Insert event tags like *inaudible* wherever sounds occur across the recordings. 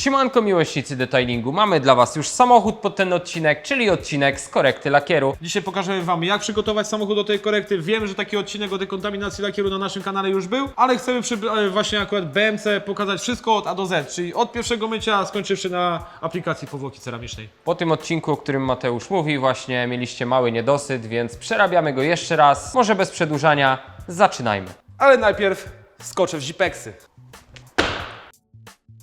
Siemanko miłośnicy detailingu, mamy dla Was już samochód pod ten odcinek, czyli odcinek z korekty lakieru. Dzisiaj pokażemy Wam, jak przygotować samochód do tej korekty. Wiem, że taki odcinek o dekontaminacji lakieru na naszym kanale już był, ale chcemy przy e, właśnie akurat BMC pokazać wszystko od A do Z, czyli od pierwszego mycia, skończywszy na aplikacji powłoki ceramicznej. Po tym odcinku, o którym Mateusz mówi, właśnie mieliście mały niedosyt, więc przerabiamy go jeszcze raz. Może bez przedłużania, zaczynajmy. Ale najpierw skoczę w zipeksy.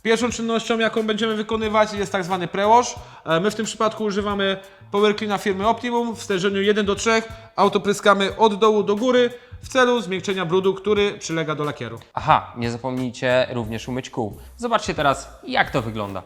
Pierwszą czynnością, jaką będziemy wykonywać jest tak zwany prewash. E, My w tym przypadku używamy Power Cleana firmy Optimum w stężeniu 1 do 3. Auto pryskamy od dołu do góry w celu zmiękczenia brudu, który przylega do lakieru. Aha, nie zapomnijcie również umyć kół. Zobaczcie teraz, jak to wygląda.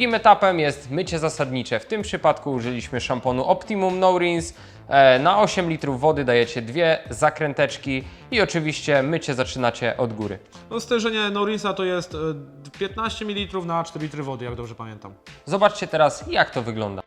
Drugim etapem jest mycie zasadnicze. W tym przypadku użyliśmy szamponu Optimum No Rinse. E, Na 8 litrów wody dajecie dwie zakręteczki i oczywiście mycie zaczynacie od góry. No, stężenie Norinsa to jest e, 15 ml na 4 litry wody, jak dobrze pamiętam. Zobaczcie teraz, jak to wygląda.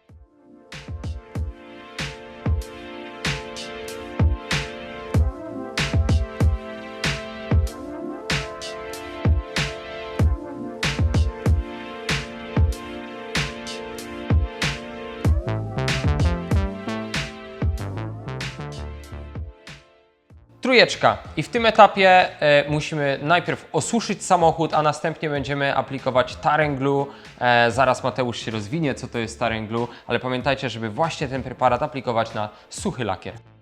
I w tym etapie e, musimy najpierw osuszyć samochód, a następnie będziemy aplikować Taren Glue. E, zaraz Mateusz się rozwinie, co to jest Taren Glue, ale pamiętajcie, żeby właśnie ten preparat aplikować na suchy lakier.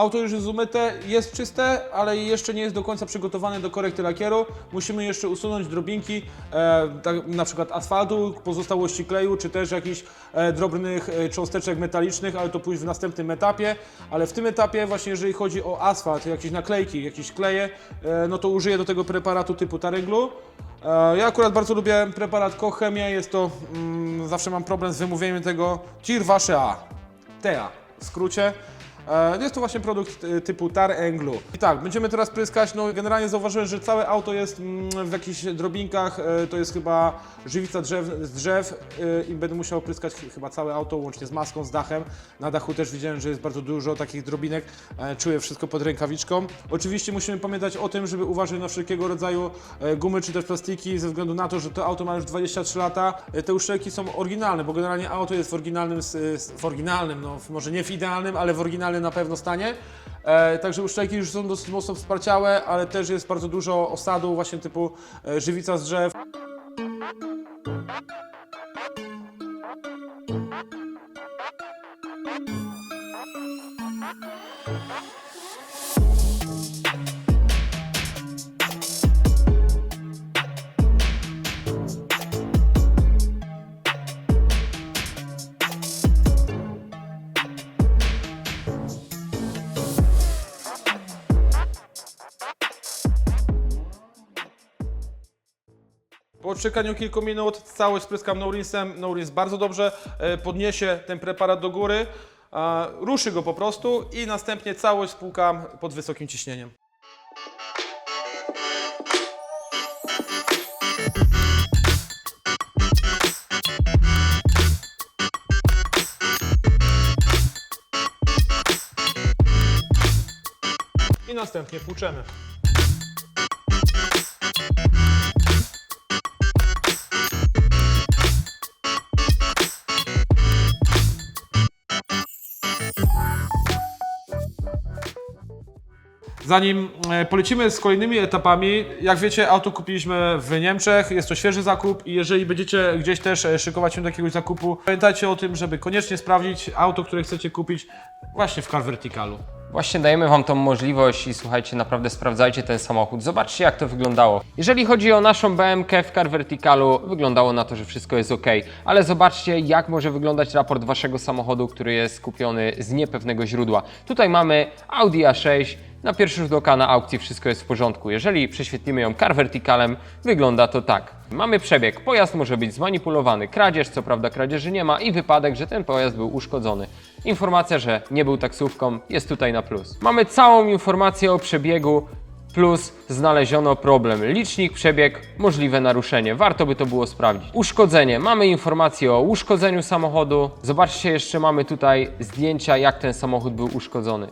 Auto już jest umyte, jest czyste, ale jeszcze nie jest do końca przygotowane do korekty lakieru. Musimy jeszcze usunąć drobinki, e, tak, na przykład asfaltu, pozostałości kleju, czy też jakichś e, drobnych e, cząsteczek metalicznych, ale to pójść w następnym etapie. Ale w tym etapie właśnie jeżeli chodzi o asfalt, jakieś naklejki, jakieś kleje, e, no to użyję do tego preparatu typu Tarenglu. E, Ja akurat bardzo lubię preparat Kochemia, jest to, mm, zawsze mam problem z wymówieniem tego Tirwasze A, TEA w skrócie. E, Jest to właśnie produkt e, typu Tar Englu. I tak, będziemy teraz pryskać, no generalnie zauważyłem, że całe auto jest mm, w jakichś drobinkach, e, to jest chyba żywica drzew, z drzew i będę musiał pryskać ch- chyba całe auto, łącznie z maską, z dachem. Na dachu też widziałem, że jest bardzo dużo takich drobinek, czuję wszystko pod rękawiczką. Oczywiście musimy pamiętać o tym, żeby uważać na wszelkiego rodzaju gumy czy też plastiki, ze względu na to, że to auto ma już 23 lata. Te uszczelki są oryginalne, bo generalnie auto jest w oryginalnym, w oryginalnym, no może nie w idealnym, ale w oryginalnym na pewno stanie. E, także uszczelki już są dosyć mocno wsparciałe, ale też jest bardzo dużo osadu właśnie typu e, żywica z drzew. Po odczekaniu kilku minut całość spryskam Nourinsem. Nourins bardzo dobrze e, podniesie ten preparat do góry, ruszy go po prostu i następnie całość spłukam pod wysokim ciśnieniem. I następnie płuczemy. Zanim e, polecimy z kolejnymi etapami, jak wiecie, auto kupiliśmy w Niemczech, jest to świeży zakup i jeżeli będziecie gdzieś też e, szykować się do jakiegoś zakupu, pamiętajcie o tym, żeby koniecznie sprawdzić auto, które chcecie kupić właśnie w Car Verticalu. Właśnie dajemy Wam tą możliwość i słuchajcie, naprawdę sprawdzajcie ten samochód. Zobaczcie, jak to wyglądało. Jeżeli chodzi o naszą BMK w Car Verticalu, wyglądało na to, że wszystko jest ok, ale zobaczcie, jak może wyglądać raport Waszego samochodu, który jest kupiony z niepewnego źródła. Tutaj mamy Audi A6. Na pierwszy rzut oka na aukcji wszystko jest w porządku. Jeżeli prześwietlimy ją Car Verticalem, wygląda to tak. Mamy przebieg, pojazd może być zmanipulowany, kradzież, co prawda kradzieży nie ma i wypadek, że ten pojazd był uszkodzony. Informacja, że nie był taksówką jest tutaj na plus. Mamy całą informację o przebiegu, plus znaleziono problem. Licznik, przebieg, możliwe naruszenie. Warto by to było sprawdzić. Uszkodzenie. Mamy informację o uszkodzeniu samochodu. Zobaczcie, jeszcze mamy tutaj zdjęcia, jak ten samochód był uszkodzony.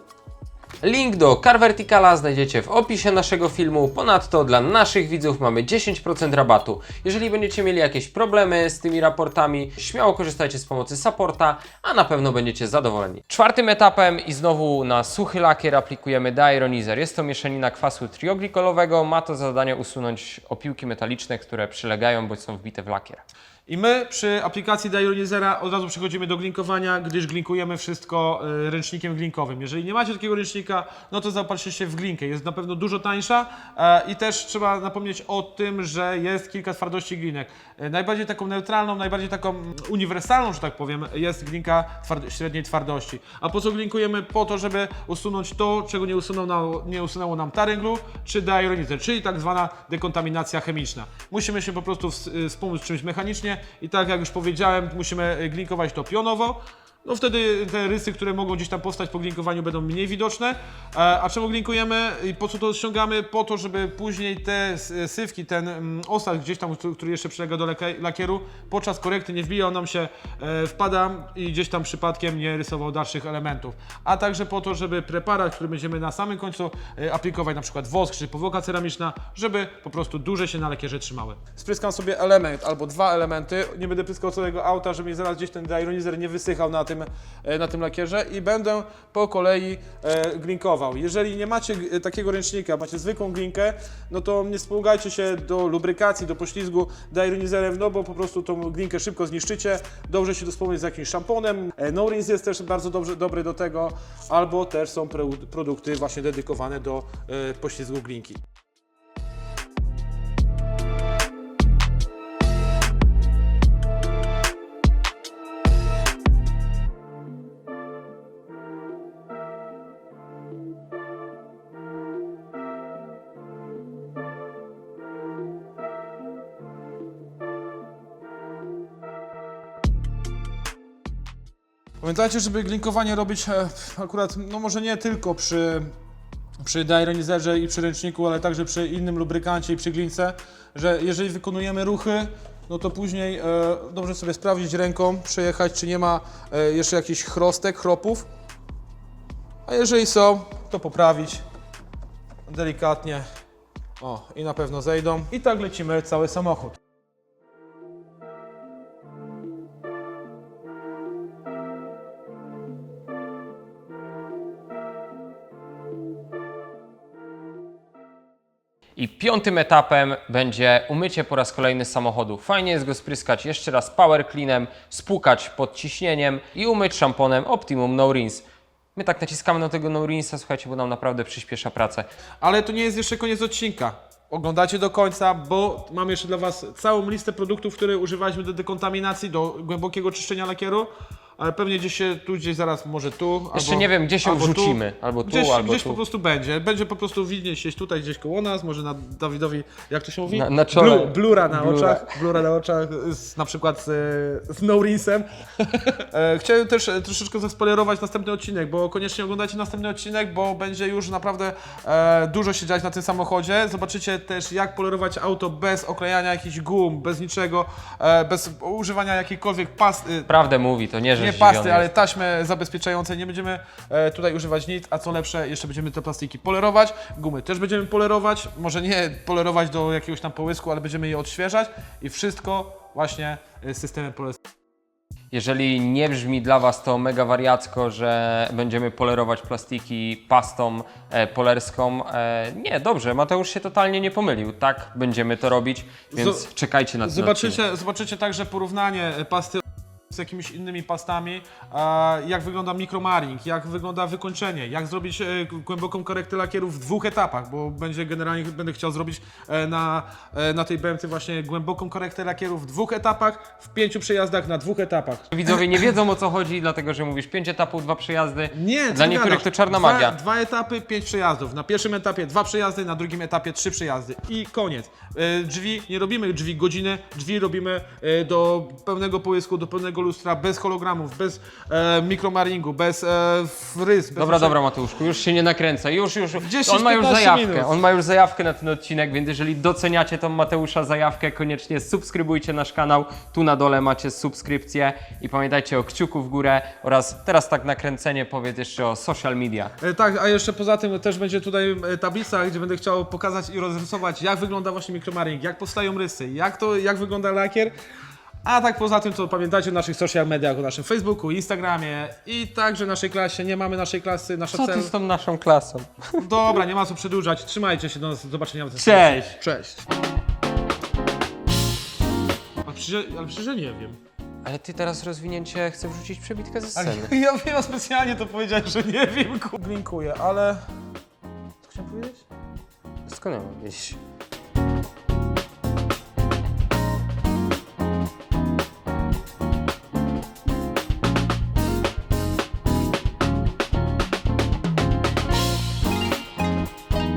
Link do Car Verticala znajdziecie w opisie naszego filmu. Ponadto dla naszych widzów mamy 10% rabatu. Jeżeli będziecie mieli jakieś problemy z tymi raportami, śmiało korzystajcie z pomocy supporta, a na pewno będziecie zadowoleni. Czwartym etapem i znowu na suchy lakier aplikujemy Diaronizer. Jest to mieszanina kwasu trioglikolowego. Ma to za zadanie usunąć opiłki metaliczne, które przylegają bądź są wbite w lakier. I my przy aplikacji Dionizera od razu przechodzimy do glinkowania, gdyż glinkujemy wszystko y, ręcznikiem glinkowym. Jeżeli nie macie takiego ręcznika, no to zaopatrzcie się w glinkę. Jest na pewno dużo tańsza e, i też trzeba napomnieć o tym, że jest kilka twardości glinek. E, Najbardziej taką neutralną, najbardziej taką uniwersalną, że tak powiem, jest glinka średniej twardości. A po co glinkujemy? Po to, żeby usunąć to, czego nie, usunął na, nie usunęło nam Tarynglu czy Dionizer, czyli tak zwana dekontaminacja chemiczna. Musimy się po prostu ws- wspomóc czymś mechanicznie i tak jak już powiedziałem, musimy glinkować to pionowo. No wtedy te rysy, które mogą gdzieś tam powstać po glinkowaniu będą mniej widoczne. E, A czemu glinkujemy i po co to ściągamy? Po to, żeby później te s- sywki, ten mm, osad gdzieś tam, który jeszcze przylega do lakieru, podczas korekty nie wbijał nam się, e, wpada i gdzieś tam przypadkiem nie rysował dalszych elementów. A także po to, żeby preparat, który będziemy na samym końcu e, aplikować, na przykład wosk czy powłoka ceramiczna, żeby po prostu dłużej się na lakierze trzymały. Spryskam sobie element albo dwa elementy. Nie będę pryskał całego auta, żeby mi zaraz gdzieś ten diaronizer nie wysychał na tym, e, na tym lakierze i będę po kolei e, glinkował. Jeżeli nie macie e, takiego ręcznika, macie zwykłą glinkę, no to nie wspomagajcie się do lubrykacji, do poślizgu diaronizerem, no bo po prostu tą glinkę szybko zniszczycie. Dobrze się to z jakimś szamponem. No Rinse jest też bardzo dobrze, dobry do tego, albo też są pro, produkty właśnie dedykowane do poślizgu glinki. Pamiętajcie, żeby glinkowanie robić e, akurat, no może nie tylko przy, przy diaronizerze i przy ręczniku, ale także przy innym lubrykancie i przy glince, że jeżeli wykonujemy ruchy, no to później e, dobrze sobie sprawdzić ręką, przejechać, czy nie ma e, jeszcze jakichś chrostek, chropów. A jeżeli są, to poprawić delikatnie. O, i na pewno zejdą. I tak lecimy cały samochód. I piątym etapem będzie umycie po raz kolejny samochodu. Fajnie jest go spryskać jeszcze raz power cleanem, spłukać pod ciśnieniem i umyć szamponem Optimum No Rinse. My tak naciskamy na tego No Rinse'a, słuchajcie, bo nam naprawdę przyspiesza pracę. Ale to nie jest jeszcze koniec odcinka. Oglądajcie do końca, bo mam jeszcze dla Was całą listę produktów, które używaliśmy do dekontaminacji, do głębokiego czyszczenia lakieru. Ale pewnie gdzieś się tu, gdzieś zaraz, może tu. Jeszcze albo, nie wiem, gdzie się albo tu. wrzucimy. Albo tu, Gdzieś, albo gdzieś tu. po prostu będzie. Będzie po prostu widnieć się tutaj gdzieś koło nas, może na Dawidowi, jak to się mówi? Na- na czole. Blu, blura na Blura. oczach. Blura na oczach, z, na przykład z, z No Rinsem. *laughs* e, chciałem też e, troszeczkę zaspoilerować następny odcinek, bo koniecznie oglądajcie następny odcinek, bo będzie już naprawdę e, dużo się dziać na tym samochodzie. Zobaczycie też, jak polerować auto bez oklejania jakichś gum, bez niczego, e, bez używania jakiejkolwiek pasty. Prawdę mówi, to nie, że Nie zdziwiony pasty, ale jest. taśmy zabezpieczające. Nie będziemy e, tutaj używać nic, a co lepsze, jeszcze będziemy te plastiki polerować. Gumy też będziemy polerować. Może nie polerować do jakiegoś tam połysku, ale będziemy je odświeżać i wszystko właśnie e, z systemem polerowania. Jeżeli nie brzmi dla Was to mega wariacko, że będziemy polerować plastiki pastą e, polerską, e, nie, dobrze, Mateusz się totalnie nie pomylił. Tak będziemy to robić, więc Zo- czekajcie na ten odcinek. Zobaczycie, zobaczycie także porównanie pasty z jakimiś innymi pastami, jak wygląda mikromaring, jak wygląda wykończenie, jak zrobić e, głęboką korektę lakieru w dwóch etapach, bo będzie generalnie będę chciał zrobić e, na, e, na tej BMC właśnie głęboką korektę lakieru w dwóch etapach, w pięciu przejazdach na dwóch etapach. Widzowie nie wiedzą o co chodzi, dlatego że mówisz 5 etapów, dwa przejazdy. Nie, Dla niektórych gadasz? to czarna dwa, magia. Dwa etapy, pięć przejazdów. Na pierwszym etapie dwa przejazdy, na drugim etapie trzy przejazdy i koniec. Drzwi, nie robimy drzwi godziny, drzwi robimy do pełnego połysku, do pełnego lustra, bez hologramów, bez e, mikromaringu, bez e, rys. Bez Dobra, niczego. dobra Mateuszu, już się nie nakręca, już, już, 10, on ma już 15 zajawkę, minut. on ma już zajawkę na ten odcinek, więc jeżeli doceniacie tą Mateusza zajawkę, koniecznie subskrybujcie nasz kanał, tu na dole macie subskrypcję i pamiętajcie o kciuku w górę oraz teraz tak nakręcenie powiedz jeszcze o social media. E, Tak, a jeszcze poza tym też będzie tutaj e, tablica, gdzie będę chciał pokazać i rozrysować, jak wygląda właśnie mikromaring, jak powstają rysy, jak, to, jak wygląda lakier. A tak poza tym, to pamiętajcie o naszych social mediach, o naszym Facebooku, Instagramie i także naszej klasie. Nie mamy naszej klasy, nasza Co cel... ty z tą naszą klasą? Dobra, nie ma co przedłużać. Trzymajcie się, do zobaczenia. w Cześć! Cześć! Ale przecież, ale przecież ja nie wiem. Ale ty teraz rozwinięcie chcę wrzucić przebitkę ze sceny. *laughs* Ja, ja specjalnie to powiedziałem, że nie wiem. ku- Linkuję, ale... Co chciałem powiedzieć? Skąd ja mam wiedzieć?